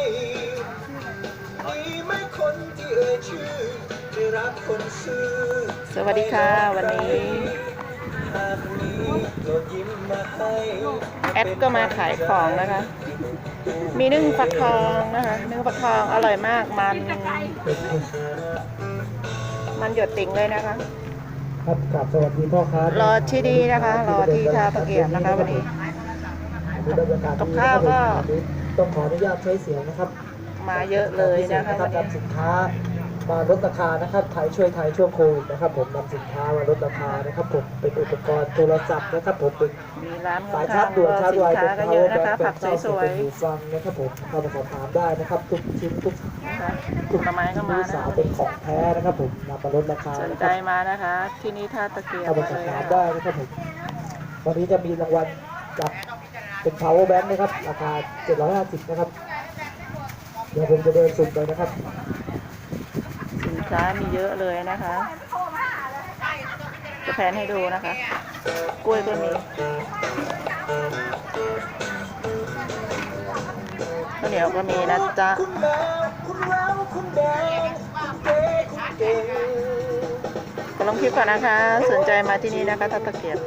มีไหม่คนที่เอ่ยชื่อได้รักคนซื่อสวัสดีค่ะวันนี้ หากมีโปรดยิ้มมาให้แอดก็มาขายของนะคะ มีนึ่งฟักทองนะคะนึ่งฟักทองอร่อยมากมัน มันหยดติ่งเลยนะคะ ครับกลับสวัสดีพ่อค้ารอที่ดีนะคะ รอที่ท่าตะเกียบนะคะวันนี้มีบรรยา กาศกับข้าวก็ต้องขออนุญาตใช้เสียงนะครับ มาเยอะเลยนะคะครัวับนนี้นำสินค้ามาลดราคานะครับไทยช่วยไทยช่วงโควิดนะครับผมนำสินค้ามาลดราคานะครับผมเป็นอุปกรณ์โทรศัพท์นะครับผมเป็นมีร้านสายข้าชางร์จด่วนๆชาร์จสิไวนค้าก็เยอะนะคะผักสวยเป็นหูฟังนะครับผมเข้ามาสอบถามได้นะครับทุกชิ้นทุกๆนะคะผลไม้ก็มาผู้นะสาวคะเป็นของแท้นะครับผมนำมาลดราคาสนนะใจครับมานะคะ ที่นี่ท่าตะเกียบเข้ามาสเลอบยถามนะคะได้นะครับผมวันนี้จะมีรางวัลจับ เป็น power bank นะครับ ราคา 750 นะครับ เดี๋ยวผมจะเดินสุ่มเลยนะครับ สินค้ามีเยอะเลยนะคะ จะแพนให้ดูนะคะ กล้วยก็มีข้าวเหนียวก็มีนะจ๊ะคุณแมวคุณแววคุณแดงคุณเก๋คุณเก่งก็ลองคลิปก่อนนะคะ สนใจมาที่นี่นะคะท่าตะเกียบ